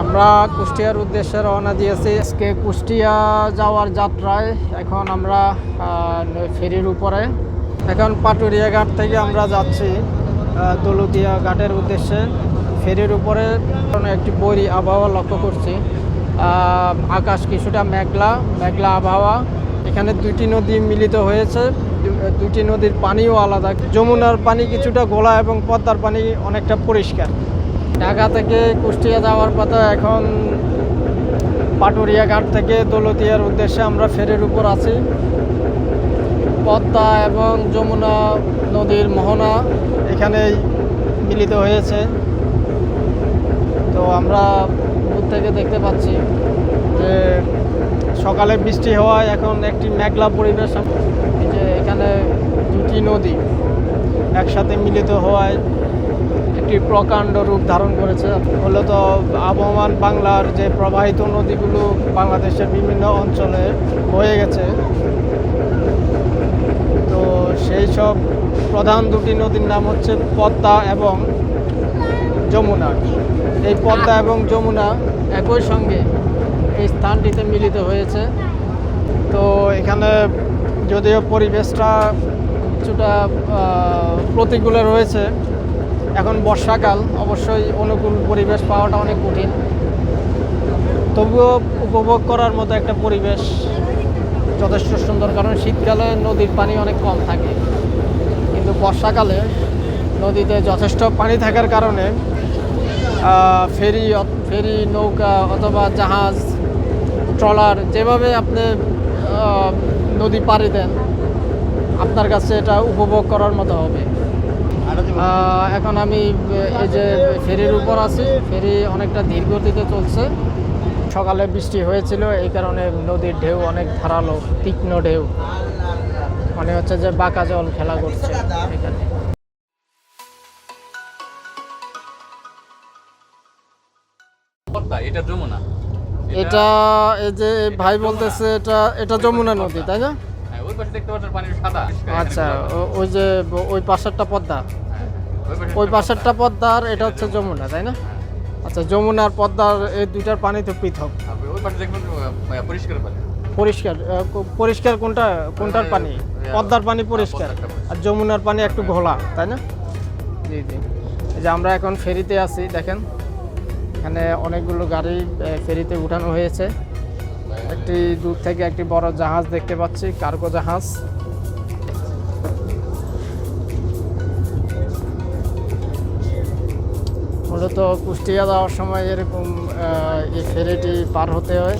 আমরা কুষ্টিয়ার উদ্দেশ্যে রওনা দিয়েছি। আজকে কুষ্টিয়া যাওয়ার যাত্রায় এখন আমরা ফেরির উপরে। এখন পাটুরিয়া ঘাট থেকে আমরা যাচ্ছি আহ, দৌলতিয়া ঘাটের উদ্দেশ্যে। ফেরির উপরে একটি বৈরী আবহাওয়া লক্ষ্য করছি। আকাশ কিছুটা মেঘলা মেঘলা আবহাওয়া। এখানে দুটি নদী মিলিত হয়েছে। দুটি নদীর পানিও আলাদা। যমুনার পানি কিছুটা গোলা এবং পদ্মার পানি অনেকটা পরিষ্কার। ঢাকা থেকে কুষ্টিয়া যাওয়ার পথে এখন পাটুরিয়া ঘাট থেকে দৌলতিয়ার উদ্দেশ্যে আমরা ফেরির উপর আছি। পদ্মা এবং যমুনা নদীর মোহনা এখানেই মিলিত হয়েছে। তো আমরা দূর থেকে দেখতে পাচ্ছি যে সকালে বৃষ্টি হওয়ায় এখন একটি মেঘলা পরিবেশ। যে এখানে দুটি নদী একসাথে মিলিত হওয়ায় একটি প্রকাণ্ড রূপ ধারণ করেছে। মূলত আবহমান বাংলার যে প্রবাহিত নদীগুলো বাংলাদেশের বিভিন্ন অঞ্চলে বয়ে গেছে। তো সেই সব প্রধান দুটি নদীর নাম হচ্ছে পদ্মা এবং যমুনা। এই পদ্মা এবং যমুনা একই সঙ্গে এই স্থানটিতে মিলিত হয়েছে। তো এখানে যদিও পরিবেশটা কিছুটা প্রতিকূলে রয়েছে এখন বর্ষাকাল, অবশ্যই অনুকূল পরিবেশ পাওয়াটা অনেক কঠিন। তবুও উপভোগ করার মতো একটা পরিবেশ যথেষ্ট সুন্দর, কারণ শীতকালে নদীর পানি অনেক কম থাকে। কিন্তু বর্ষাকালে নদীতে যথেষ্ট পানি থাকার কারণে ফেরি ফেরি, নৌকা অথবা জাহাজ, ট্রলার যেভাবে আপনি নদী পাড়ি দেন, আপনার কাছে এটা উপভোগ করার মতো হবে। এখন আমি এই যে ফেরির উপর আছি ফেরি অনেকটা ধীর গতিতে চলছে। সকালে বৃষ্টি হয়েছিল এই কারণে নদীর ঢেউ অনেক ধারালো তীক্ষ্ণ ঢেউ। মনে হচ্ছে যে বাঁকা জল খেলা করছে এখানে। এটা যমুনা। এটা এই যে ভাই বলতেছে এটা এটা যমুনা নদী তাই না? হ্যাঁ, ওই দেখতে পাচ্ছেন আচ্ছা ওই যে ওই পাশেরটা পদ্মা। ওই পাশে ওই পাশেরটা পদ্মা এটা হচ্ছে যমুনা তাই না? আচ্ছা যমুনার পদ্মার এই দুইটার পানি তো পৃথক। পরিষ্কার পরিষ্কার পরিষ্কার কোনটা কোনটার পানি? পদ্মার পানি পরিষ্কার। আর যমুনার পানি একটু ঘোলা তাই না? জি জি। এই যে আমরা এখন ফেরিতে আছি দেখেন। এখানে অনেকগুলো গাড়ি ফেরিতে উঠানো হয়েছে। একটি দূর থেকে একটি বড় জাহাজ দেখতে পাচ্ছি কার্গো জাহাজ। মূলত কুষ্টিয়া যাওয়ার সময় এরকম এই ফেরিটি পার হতে হয়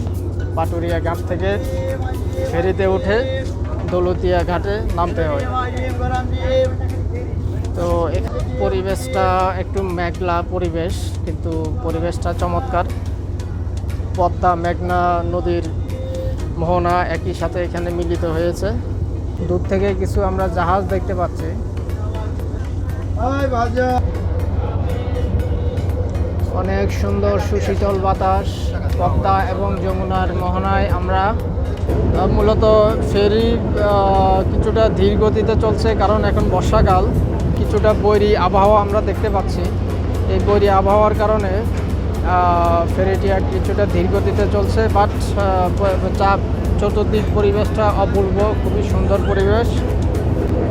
পাটুরিয়া ঘাট থেকে। ফেরিতে উঠে দৌলতিয়া ঘাটে নামতে হয়। তো পরিবেশটা একটু মেঘলা পরিবেশ, কিন্তু পরিবেশটা চমৎকার। পদ্মা, মেঘনা নদীর মোহনা একই সাথে এখানে মিলিত হয়েছে। দূর থেকে কিছু আমরা জাহাজ দেখতে পাচ্ছি। অনেক সুন্দর সুশীতল বাতাস, পদ্মা এবং যমুনার মোহনায় আমরা মূলত ফেরি কিছুটা ধীর গতিতে চলছে কারণ এখন বর্ষাকাল। কিছুটা বৈরী আবহাওয়া আমরা দেখতে পাচ্ছি। এই বৈরী আবহাওয়ার কারণে ফেরিটি আর কিছুটা ধীর গতিতে চলছে বাট চাপ চতুর্দিক পরিবেশটা অপূর্ব, খুবই সুন্দর পরিবেশ।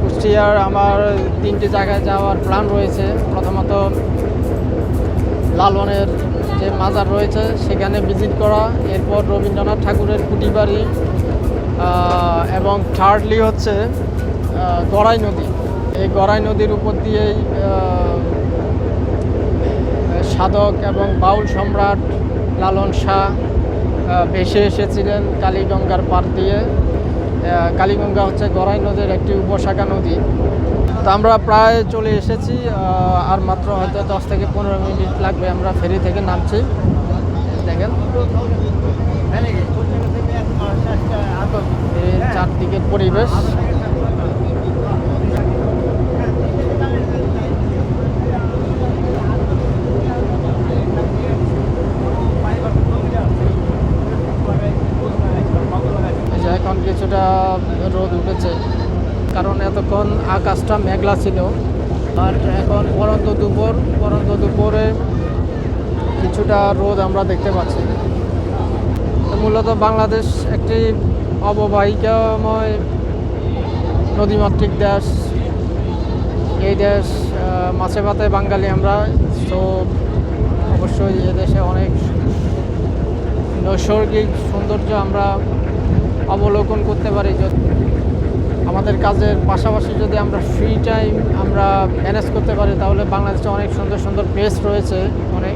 কুষ্টিয়ার আমার তিনটি জায়গায় যাওয়ার প্ল্যান রয়েছে। প্রথমত লালনের যে মাজার রয়েছে, সেখানে ভিজিট করা। এরপর রবীন্দ্রনাথ ঠাকুরের কুটি বাড়ি এবং থার্ডলি হচ্ছে গড়াই নদী। এই গড়াই নদীর উপর দিয়েই সাধক এবং বাউল সম্রাট লালন শাহ ভেসে এসেছিলেন কালীগঙ্গার পার দিয়ে। কালীগঙ্গা হচ্ছে গড়াই নদীর একটি উপশাখা নদী। তো আমরা প্রায় চলে এসেছি আর মাত্র হয়তো দশ থেকে পনেরো মিনিট লাগবে আমরা ফেরি থেকে নামছি। দেখেন। চারদিকের পরিবেশ এই যে এখন কিছুটা রোদ উঠেছে এতক্ষণ আকাশটা মেঘলা ছিল, আর এখন পরন্ত দুপুর, পরন্ত দুপুরে কিছুটা রোদ আমরা দেখতে পাচ্ছি। মূলত বাংলাদেশ একটি অববাহিকাময় নদীমাতৃক দেশ। এই দেশ মাছে ভাতে বাঙালি আমরা, তো অবশ্যই এ দেশে অনেক নৈসর্গিক সৌন্দর্য আমরা অবলোকন করতে পারি। আমাদের কাজের পাশাপাশি যদি আমরা ফ্রি টাইম আমরা ম্যানেজ করতে পারি তাহলে বাংলাদেশে অনেক সুন্দর সুন্দর প্লেস রয়েছে অনেক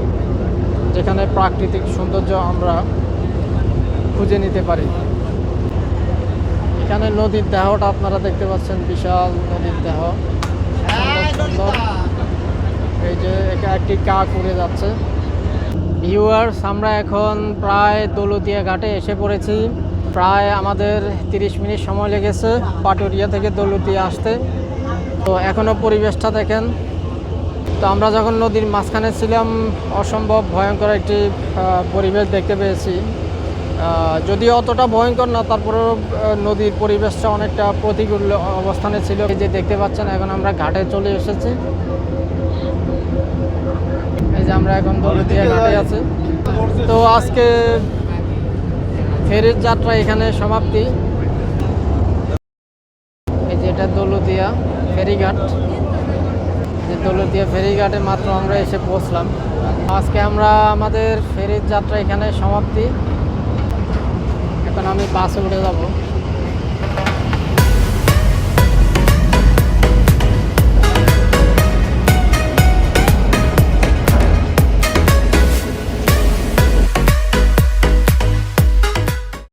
যেখানে প্রাকৃতিক সৌন্দর্য আমরা খুঁজে নিতে পারি। এখানে নদীর দেহটা আপনারা দেখতে পাচ্ছেন বিশাল নদীর দেহ। সুন্দর সুন্দর। এই যে একা একটি কাক উড়ে যাচ্ছে। ভিউয়ার্স আমরা এখন প্রায় দৌলতিয়া ঘাটে এসে পড়েছি। প্রায় আমাদের 30 মিনিট সময় লেগেছে পাটুরিয়া থেকে দৌলতিয়া আসতে। তো এখনও পরিবেশটা দেখেন। তো আমরা যখন নদীর মাঝখানে ছিলাম, অসম্ভব ভয়ঙ্কর একটি পরিবেশ দেখতে পেয়েছি। যদিও অতটা ভয়ঙ্কর না, তারপরেও নদীর পরিবেশটা অনেকটা প্রতিকূল অবস্থানে ছিল। যে দেখতে পাচ্ছেন, এখন আমরা ঘাটে চলে এসেছি। এই যে আমরা এখন দৌলতিয়া ঘাটে আছি। তো আজকে ফেরির যাত্রা এখানে সমাপ্তি। এই যে এটা দৌলতিয়া ফেরিঘাট। যে দৌলতিয়া ফেরিঘাটে মাত্র আমরা এসে পৌঁছলাম। আজকে আমরা আমাদের ফেরির যাত্রা এখানে সমাপ্তি। এখন আমি বাসে উঠে যাব।